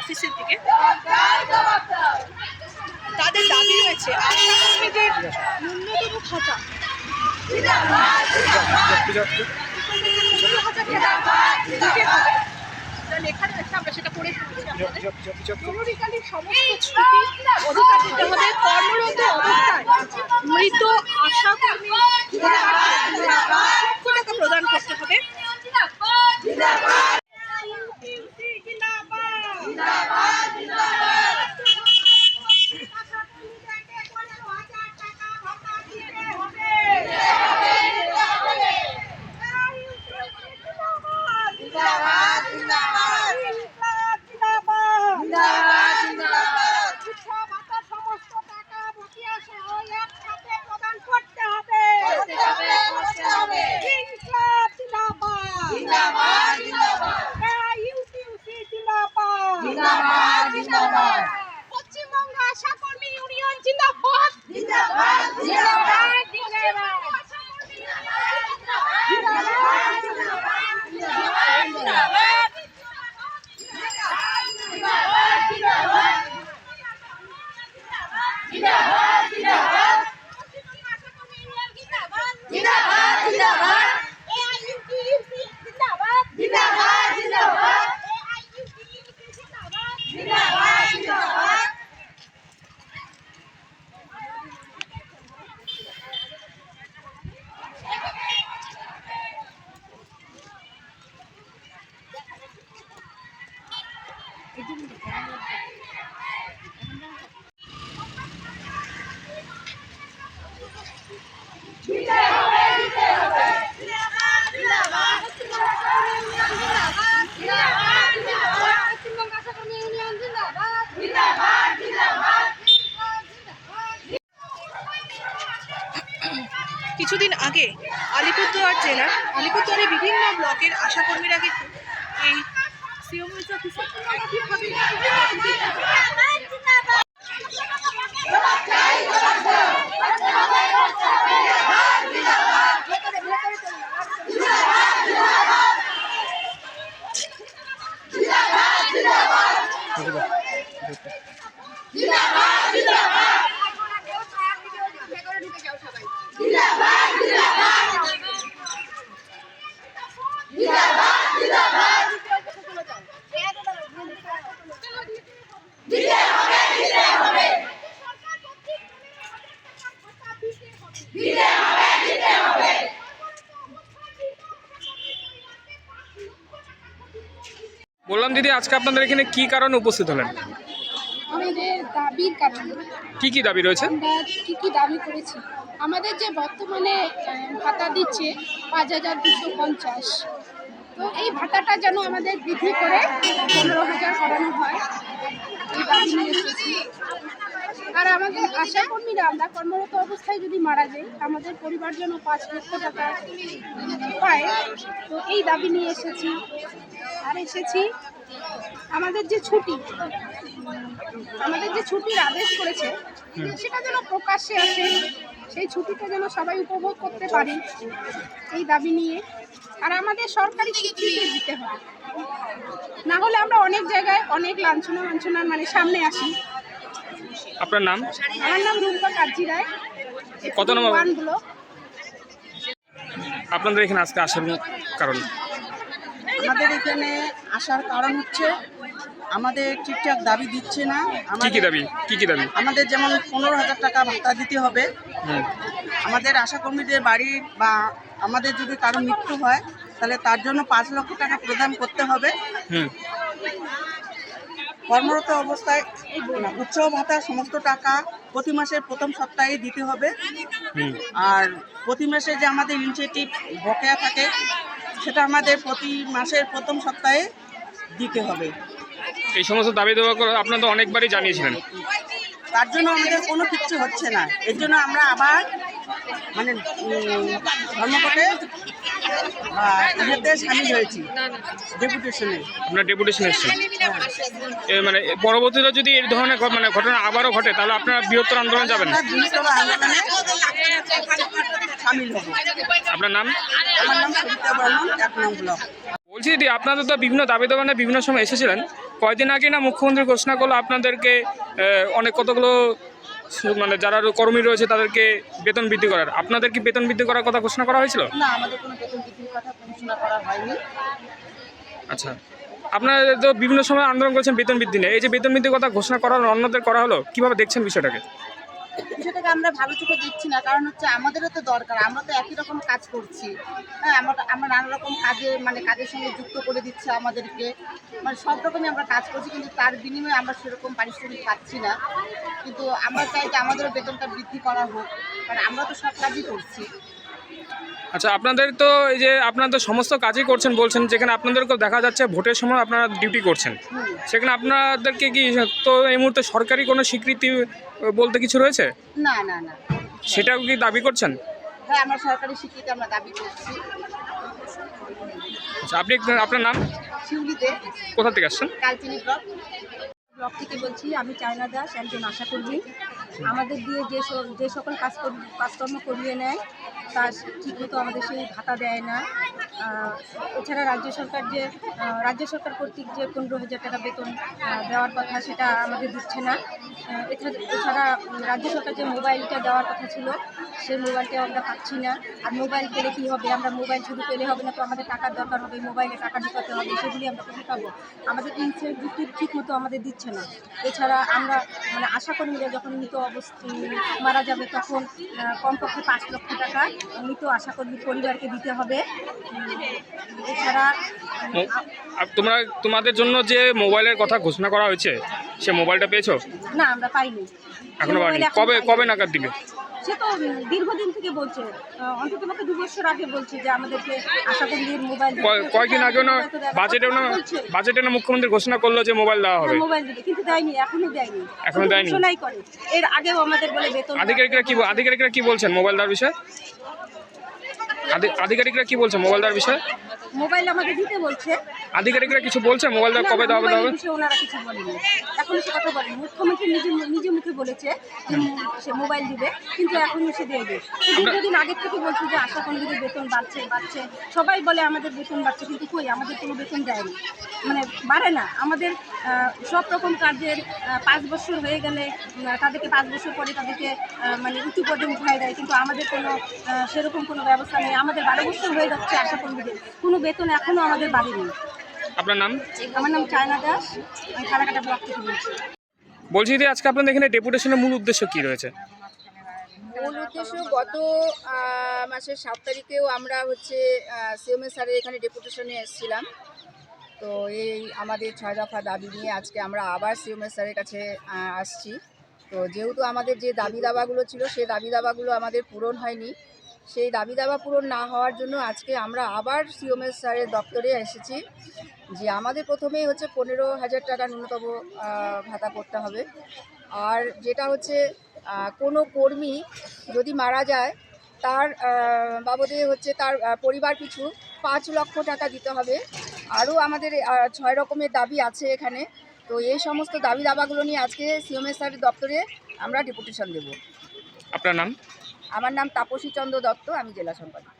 অফিসের দিকে। তাদের দাবি রয়েছে লেখা রয়েছে আমরা সেটা পড়ে জরুরিকালীন কর্মরত অবস্থায় মৃত আশা ಇದು অফিসে একইভাবে বললাম দিদি আজকে আপনাদের এখানে কি কারণে উপস্থিত হলেন? আমাদের দাবির কারণে। কি কি দাবি রয়েছে? আমরা কি কী দাবি করেছি? আমাদের যে বর্তমানে আহ, ভাতা দিচ্ছে পাঁচ হাজার দুশো পঞ্চাশ। তো এই ভাতাটা যেন আমাদের বৃদ্ধি করে পনেরো হাজার করানো হয়। এই দাবি নিয়ে এসেছি। আর আমাদের আশা কর্মীরা, আমরা কর্মরত অবস্থায় যদি মারা যাই আমাদের পরিবার যেন পাঁচ লক্ষ টাকা পায় তো এই দাবি নিয়ে এসেছি। আর এসেছি আমাদের যে ছুটি, আমাদের যে ছুটির আদেশ করেছে, সেটা যেন প্রকাশ্যে আসে, সেই ছুটিটা যেন সবাই উপভোগ করতে পারি, এই দাবি নিয়ে। আর আমাদের সরকারি স্বীকৃতি দিতে হবে। না হলে আমরা অনেক জায়গায় অনেক লাঞ্ছনা লাঞ্ছনার মানে সামনে আসি। আপনার নাম? আমার নাম রুম্পা কার্জি রায়। কত নম্বর? আপনাদের এখানে আজকে আসার কারণ? আমাদের এখানে আসার কারণ হচ্ছে আমাদের ঠিকঠাক দাবি দিচ্ছে না। কি কি দাবি? কি কি দাবি? আমাদের যেমন পনেরো হাজার টাকা ভাতা দিতে হবে। আমাদের আশাকর্মীদের বাড়ির বা আমাদের যদি কারও মৃত্যু হয় তাহলে তার জন্য পাঁচ লক্ষ টাকা প্রদান করতে হবে। কর্মরত অবস্থায় না, উৎসব ভাতা সমস্ত টাকা প্রতি মাসের প্রথম সপ্তাহে দিতে হবে। আর প্রতি মাসে যে আমাদের ইনিশিয়েটিভ বকেয়া থাকে সেটা আমাদের প্রতি মাসের প্রথম সপ্তাহে দিতে হবে। এই সমস্ত দাবি দেওয়া আপনারা তো অনেকবারই জানিয়েছিলেন। তার জন্য আমাদের কোনো কিচ্ছু হচ্ছে না। এর জন্য আমরা আবার মানে ধর্মঘটে আপনার ডেপুটেশন। এসেছেন মানে পরবর্তীতে যদি এই ধরনের মানে ঘটনা আবারও ঘটে তাহলে আপনারা বৃহত্তর আন্দোলন যাবেন আপনার নাম? বলছি দিদি আপনাদের তো বিভিন্ন দাবি দাবা নিয়ে বিভিন্ন সময় এসেছিলেন। কয়দিন আগে না মুখ্যমন্ত্রী ঘোষণা করল আপনাদেরকে অনেক কতগুলো মানে যারা কর্মী রয়েছে তাদেরকে বেতন বৃদ্ধি করার। আপনাদের কি বেতন বৃদ্ধি করার কথা ঘোষণা করা হয়েছিল? না আমাদের কোনো বেতন বৃদ্ধির কথা ঘোষণা করা হয়নি। আচ্ছা। আপনারা তো বিভিন্ন সময় আন্দোলন করেছেন বেতন বৃদ্ধি নিয়ে। এই যে বেতন বৃদ্ধির কথা ঘোষণা করা হলো অন্যদের করা হলো কীভাবে দেখছেন বিষয়টাকে? বিষয়টাকে আমরা ভালো চোখে দিচ্ছি না, কারণ হচ্ছে আমাদেরও তো দরকার, আমরা তো একই রকম কাজ করছি। হ্যাঁ আমরা আমরা নানা রকম কাজে মানে কাজের সঙ্গে যুক্ত করে দিচ্ছে আমাদেরকে। মানে সব রকমই আমরা কাজ করছি, কিন্তু তার বিনিময়ে আমরা সেরকম পারিশ্রমিক পাচ্ছি না। কিন্তু আমরা চাই যে আমাদেরও বেতনটা বৃদ্ধি করা হোক, কারণ আমরা তো সব কাজই করছি। আচ্ছা আপনাদের তো এই যে আপনারা তো সমস্ত কাজই করছেন বলছেন যেখানে আপনাদেরকেও দেখা যাচ্ছে ভোটের সময় আপনারা ডিউটি করছেন। সেখানে আপনাদেরকে কি তো এই মুহূর্তে সরকারি কোনো স্বীকৃতি বলতে কিছু রয়েছে? না না না। সেটাও কি দাবি করছেন? হ্যাঁ আমরা সরকারি স্বীকৃতি আমরা দাবি করছি। আচ্ছা আপনি আপনার নাম? শিউলিতে। কোথা থেকে আসছেন? কালচিনি ব্লক। ব্লক থেকে বলছি, আমি চায়না দাস, একজন আশাকর্মী আমাদের দিয়ে যে যে সকল কাজ কাজকর্ম করিয়ে নেয় তা ঠিকমতো আমাদের সেই ভাতা দেয় না। এছাড়া রাজ্য সরকার যে রাজ্য সরকার কর্তৃক যে পনেরো হাজার টাকা বেতন দেওয়ার কথা, সেটা আমাদের দিচ্ছে না। এছাড়া এছাড়া রাজ্য সরকার যে মোবাইলটা দেওয়ার কথা ছিল সেই মোবাইলটাও আমরা পাচ্ছি না। আর মোবাইল পেলে কী হবে? আমরা মোবাইল শুধু পেলে হবে না তো আমাদের টাকার দরকার হবে মোবাইলে টাকা ঢুকাতে হবে সেগুলি আমরা কোথায় পাবো। আমাদের ইনসেন্টিভ ঠিক মতো আমাদের দিচ্ছে না। এছাড়া আমরা মানে আশা কর্মীরা যখন মৃত অবস্থা মারা যাবে তখন কমপক্ষে পাঁচ লক্ষ টাকা মৃত আশা কর্মীর পরিবারকে দিতে হবে। এছাড়া তোমরা তোমাদের জন্য যে মোবাইলের কথা ঘোষণা করা হয়েছে সে মোবাইলটা পেয়েছ? না আমরা পাইনি। এখনও পাইনি। কবে কবে নাগাদ দিবে? সে তো দীর্ঘদিন থেকে বলছে অন্তত পক্ষে দু বছর আগে বলছে যে আমাদেরকে আশা করি মোবাইল কয়েকদিন আগে না বাজেটে না। বাজেটে না মুখ্যমন্ত্রী ঘোষণা করল যে মোবাইল দেওয়া হবে? হ্যাঁ, মোবাইল দিবে কিন্তু দেয়নি এখনও দেয়নি। এখনও দেয়নি? ঘোষণাই করে। এর আগেও আমাদের বলে বেতন আধিকারিকরা কি আধিকারিকরা কি বলছেন মোবাইল দেওয়ার বিষয়ে? আধিকারিকরা কি বলছে মোবাইল দেওয়ার বিষয়ে? মোবাইল আমাদের দিতে বলছে। আধিকারিকরা কিছু বলছে? মোবাইল দেওয়া কবে দেওয়া হবে ওনারা কিছু বলেনি এখনও সে কথা বলেনি মুখ্যমন্ত্রী নিজে নিজে মুখে বলেছে যে সে মোবাইল দিবে কিন্তু এখন সে দেয়নি। দীর্ঘদিন আগের থেকে বলছে যে আশা কর্মীদের বেতন বাড়ছে বাড়ছে। সবাই বলে আমাদের বেতন বাড়ছে কিন্তু কই? আমাদের কোনো বেতন দেয়নি। মানে বাড়ে না। আমাদের সব রকম কাজের পাঁচ বছর হয়ে গেলে তাদেরকে পাঁচ বছর পরে তাদেরকে মানে উঁচু পদে উঠায় দেয়। কিন্তু আমাদের কোনো সেরকম কোনো ব্যবস্থা নেই। আমাদের বারো বছর হয়ে যাচ্ছে আশা কর্মীদের। কোনো বেতন এখনও আমাদের বাড়ি নেই। আপনার নাম? আমার নাম চায়না দাস। আমি খানাকাটা ব্লক থেকে বলছি। বলছি যে আজকে আপনাদের এখানে ডেপুটেশনের মূল উদ্দেশ্য কি রয়েছে? মূল উদ্দেশ্য গত মাসের সাত তারিখেও আমরা হচ্ছে সিএমএ স্যারের এখানে ডেপুটেশনে এসেছিলাম। তো এই আমাদের ছয় দফা দাবি নিয়ে আজকে আমরা আবার সিএমএ স্যারের কাছে আসছি। তো যেহেতু আমাদের যে দাবি দাবাগুলো ছিল সেই দাবি দাবাগুলো আমাদের পূরণ হয়নি। সেই দাবি দাবা পূরণ না হওয়ার জন্য আজকে আমরা আবার সিএমএস স্যারের দপ্তরে এসেছি যে আমাদের প্রথমেই হচ্ছে পনেরো হাজার টাকা ন্যূনতম ভাতা করতে হবে। আর যেটা হচ্ছে কোনো কর্মী যদি মারা যায়, তার বাবদে হচ্ছে তার পরিবার পিছু পাঁচ লক্ষ টাকা দিতে হবে। আরও আমাদের ছয় রকমের দাবি আছে এখানে। তো এই সমস্ত দাবি দাবাগুলো নিয়ে আজকে সিএমএস স্যারের দপ্তরে আমরা ডেপুটেশন দেব। আপনার নাম? আমার নাম তাপসী চন্দ্র দত্ত আমি জেলা সম্পাদক।